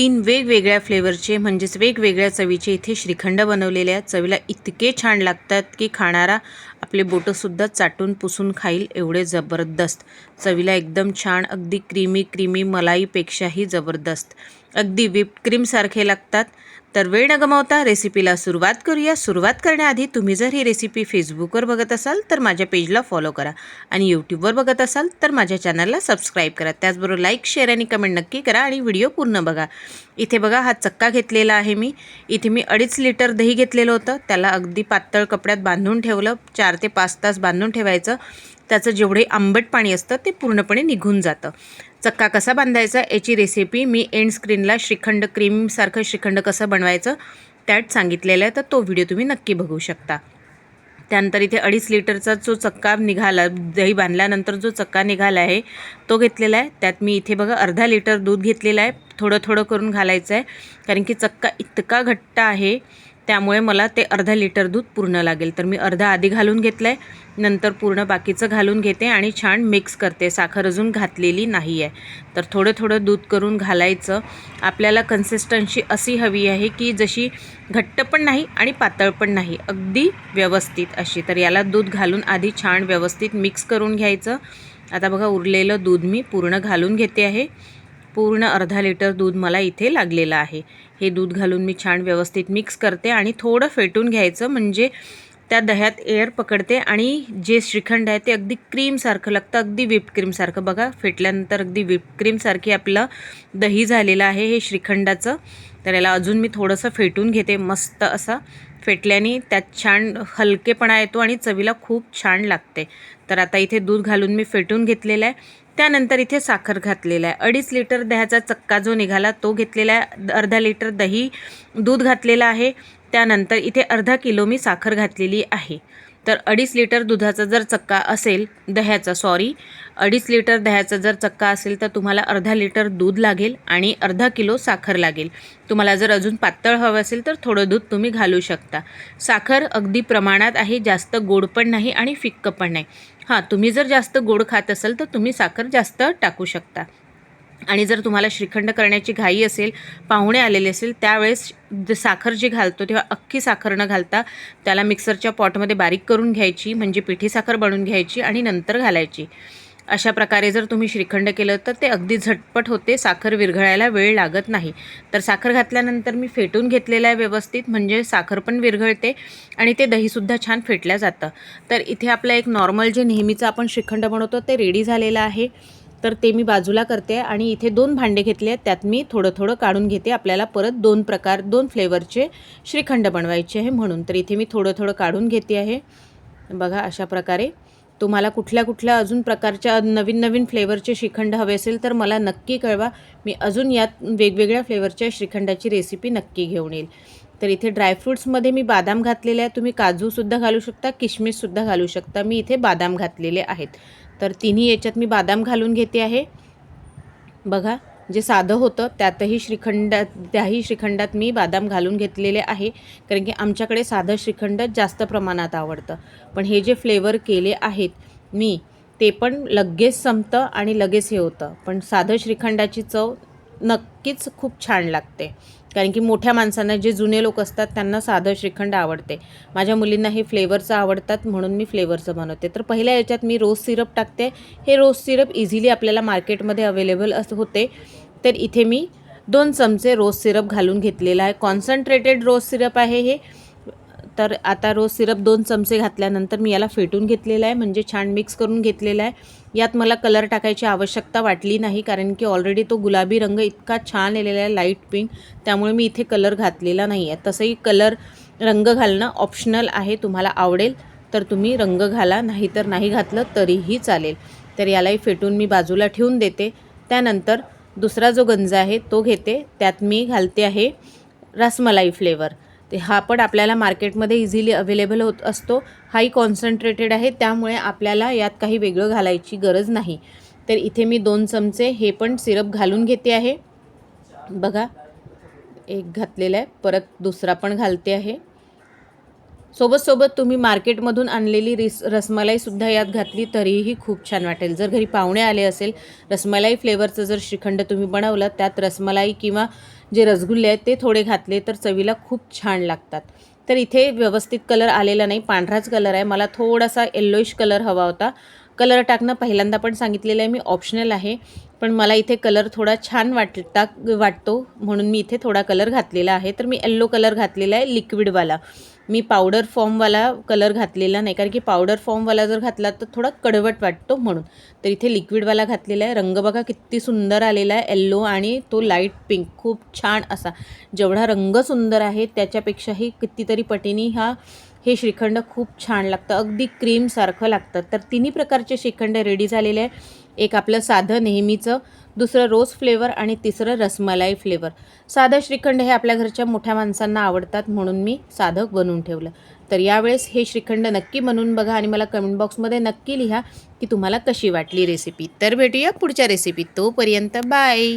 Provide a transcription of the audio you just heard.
तीन वेगवेगळ्या फ्लेवरचे म्हणजेच वेगवेगळ्या चवीचे इथे श्रीखंड बनवलेले आहेत. चवीला इतके छान लागतात की खाणारा आपले बोटंसुद्धा चाटून पुसून खाईल एवढे जबरदस्त. चवीला एकदम छान अगदी क्रीमी क्रीमी मलाईपेक्षाही जबरदस्त. अगदी व्हिप्ड क्रीमसारखे लागतात. तर वेळ न गमावता रेसिपीला सुरुवात करूया. सुरुवात करण्याआधी तुम्ही जर ही रेसिपी फेसबुकवर बघत असाल तर माझ्या पेजला फॉलो करा आणि यूट्यूबवर बघत असाल तर माझ्या चॅनलला सबस्क्राईब करा. त्याचबरोबर लाईक शेअर आणि कमेंट नक्की करा आणि व्हिडिओ पूर्ण बघा. इथे बघा हा चक्का घेतलेला आहे मी. इथे मी अडीच लिटर दही घेतलेलं होतं. त्याला अगदी पातळ कपड्यात बांधून ठेवलं. चार ते पाच तास बांधून ठेवायचं. त्याचं जेवढे आंबट पाणी असतं ते पूर्णपणे निघून जातं. चक्का कसा बांधायचा याची रेसिपी मी एंड स्क्रीनला श्रीखंड क्रीमसारखं श्रीखंड कसं बनवायचं त्यात सांगितलेलं आहे. तर तो व्हिडिओ तुम्ही नक्की बघू शकता. त्यानंतर इथे अडीच लिटरचा जो चक्का निघाला दही बांधल्यानंतर जो चक्का निघाला आहे तो घेतलेला आहे. त्यात मी इथे बघा अर्धा लिटर दूध घेतलेलं आहे. थोडं थोडं करून घालायचं आहे. कारण की चक्का इतका घट्ट आहे त्यामुळे मला ते अर्धा लिटर दूध पूर्ण लागेल. तर मी अर्धा आधी घालून घेतलं आहे नंतर पूर्ण बाकीचं घालून घेते आणि छान मिक्स करते. साखर अजून घातलेली नाही आहे तर थोडं थोडं दूध करून घालायचं. आपल्याला कन्सिस्टन्सी अशी हवी आहे की जशी घट्ट पण नाही आणि पातळ पण नाही अगदी व्यवस्थित अशी. तर याला दूध घालून आधी छान व्यवस्थित मिक्स करून घ्यायचं. आता बघा उरलेलं दूध मी पूर्ण घालून घेते आहे. पूर्ण अर्धा लिटर दूध मला इथे लागलेलं आहे. हे दूध घालून मी छान व्यवस्थित मिक्स करते आणि थोडं फेटून घ्यायचं म्हणजे त्या दह्यात एअर पकडते आणि जे श्रीखंड आहे ते अगदी क्रीमसारखं लागतं अगदी विपक्रीमसारखं बघा फेटल्यानंतर अगदी विपक्रीमसारखी आपलं दही झालेलं आहे हे श्रीखंडाचं. तर याला अजून मी थोडंसं फेटून घेते मस्त असं. फेटल्याने त्यात छान हलकेपणा येतो आणि चवीला खूप छान लागते. तर आता इथे दूध घालून मी फेटून घेतलेलं आहे. त्यानंतर इथे साखर घातलेला आहे. अडीच लिटर दह्याचा चक्का जो निघाला तो घेतलेला आहे. अर्धा लिटर दही दूध घातलेलं आहे. त्यानंतर इथे अर्धा किलो मी साखर घातलेली आहे. तर अडीच लिटर दुधाचा जर चक्का असेल दह्याचा सॉरी अडीच लिटर दह्याचा जर चक्का असेल तर तुम्हाला अर्धा लिटर दूध लागेल आणि अर्धा किलो साखर लागेल. तुम्हाला जर अजून पातळ हवं असेल तर थोडं दूध तुम्ही घालू शकता. साखर अगदी प्रमाणात आहे जास्त गोड पण नाही आणि फिक्क पण नाही. हां तुम्ही जर जास्त गोड खात असाल तर तुम्ही साखर जास्त टाकू शकता. आणि जर तुम्हाला श्रीखंड करण्याची घाई असेल पाहुणे आलेले असेल त्यावेळेस साखर जी घालतो तेव्हा अख्खी साखर न घालता त्याला मिक्सरच्या पॉटमध्ये बारीक करून घ्यायची म्हणजे पिठी साखर बनवून घ्यायची आणि नंतर घालायची. अशा प्रकारे जर तुम्ही श्रीखंड केलं तर ते अगदी झटपट होते साखर विरघळायला वेळ लागत नाही. तर साखर घातल्यानंतर मी फेटून घेतलेलं आहे व्यवस्थित म्हणजे साखर पण विरघळते आणि ते दहीसुद्धा छान फेटल्या जातं. तर इथे आपलं एक नॉर्मल जे नेहमीचं आपण श्रीखंड बनवतो ते रेडी झालेलं आहे. तर ते मी बाजूला करते आणि इथे दोन भांडे घेतले आहेत त्यात मी थोडं थोडं काढून घेते. आपल्याला परत दोन प्रकार दोन फ्लेवरचे श्रीखंड बनवायचे आहे म्हणून. तर इथे मी थोडं थोडं काढून घेते आहे. बघा अशा प्रकारे तुम्हाला कुठल्या कुठल्या अजून प्रकारच्या नवीन नवीन फ्लेवरचे श्रीखंड हवे असेल तर मला नक्की कळवा. मी अजून यात वेगवेगळ्या फ्लेवरच्या श्रीखंडाची रेसिपी नक्की घेऊन येईल. तर इथे ड्रायफ्रूट्समध्ये मी बादाम घातलेले आहे तुम्ही काजूसुद्धा घालू शकता किशमिशसुद्धा घालू शकता. मी इथे बादाम घातलेले आहेत. तर तिन्ही याच्यात मी बादाम घालून घेते आहे. बघा. जे साधं होतं त्यातही श्रीखंडात त्याही श्रीखंडात मी बादाम घालून घेतलेले आहे. कारण की आमच्याकडे साधं श्रीखंड जास्त प्रमाणात आवडतं. पण हे जे फ्लेवर केले आहेत मी ते पण लगेच संपतं आणि लगेच हे होतं. पण साधं श्रीखंडाची चव नक्कीच खूप छान लागते. कारण की मोठ्या माणसांना जे जुने लोक असतात त्यांना साधं श्रीखंड आवडते. माझ्या मुलींना हे फ्लेवरचं आवडतात म्हणून मी फ्लेवरचं बनवते. तर पहिल्या याच्यात मी रोज सिरप टाकते. हे रोज सिरप इझिली आपल्याला मार्केटमध्ये अवेलेबल असं होते. तर इथे मी दोन चमचे रोज सिरप घालून घेतलेला आहे. कॉन्सन्ट्रेटेड रोज सिरप आहे हे. तर आता रोज सिरप दोन चमचे घातल्यानंतर मी याला फेटून घेतलेला आहे म्हणजे छान मिक्स करून घेतलेला आहे. यात मला कलर टाकायची आवश्यकता वाटली नाही कारण की ऑलरेडी तो गुलाबी रंग इतका छान आलेला आहे लाइट पिंक त्यामुळे मी इथे कलर घातलेला नाही आहे. तसंही कलर रंग घालणं ऑप्शनल आहे तुम्हाला आवडेल तर तुम्ही रंग घाला नाही तर नाही घातलं तरीही चालेल. तर यालाही फेटून मी बाजूला ठेवून देते. त्यानंतर दुसरा जो गंज आहे तो घेते. त्यात मी घालते आहे रसमलाई फ्लेवर ते हा पण आपल्याला मार्केटमध्ये इझिली अवेलेबल होत असतो. हाही कॉन्सन्ट्रेटेड आहे. त्यामुळे आपल्याला यात काही वेगळं घालायची गरज नाही. तर इथे मी दोन चमचे हे पण सिरप घालून घेते आहे. बघा एक घातलेला आहे. परत दुसरा पण घालते आहे. सोबत सोबत तुम्ही मार्केटमधून आणलेली रिस रसमलाईसुद्धा यात घातली तरीही खूप छान वाटेल. जर घरी पाहुणे आले असेल रसमलाई फ्लेवरचं जर श्रीखंड तुम्ही बनवलं त्यात रसमलाई किंवा जे रसगुल्ले आहेत ते थोडे घातले तर चवीला खूप छान लागतात. तर इथे व्यवस्थित कलर आलेला नाही पांढराच कलर आहे. मला थोडासा येल्लोइश कलर हवा होता. कलर टाकणं पहिल्यांदा पण सांगितलेलं आहे मी ऑप्शनल आहे. पण मला इथे कलर थोडा छान वाटता वाटतो म्हणून मी इथे थोडा कलर घातलेला आहे. तर मी येल्लो कलर घातलेला आहे लिक्विडवाला मी पावडर फॉर्मवाला कलर घातलेला नाही कारण की पावडर फॉर्मवाला जर घातला तर थोडा कडवट वाटतो म्हणून. तर इथे लिक्विडवाला घातलेला आहे. रंग बघा किती सुंदर आलेला आहे येल्लो आणि तो लाइट पिंक खूप छान असा. जेवढा रंग सुंदर आहे त्याच्यापेक्षाही कितीतरी पटीने हा हे श्रीखंड खूप छान लागतं. अगदी क्रीमसारखं लागतं. तर तिन्ही प्रकारचे श्रीखंड रेडी झालेले आहे एक आपलं साधं नेहमीचं दुसरं रोज फ्लेवर आणि तिसरं रसमलाई फ्लेवर साधं श्रीखंड हे आपल्या घरच्या मोठ्या माणसांना आवडतात म्हणून मी साधं बनवून ठेवलं. तर यावेळेस हे श्रीखंड नक्की बनवून बघा आणि मला कमेंट बॉक्समध्ये नक्की लिहा की तुम्हाला कशी वाटली रेसिपी तर भेटूया पुढच्या रेसिपीत तोपर्यंत बाय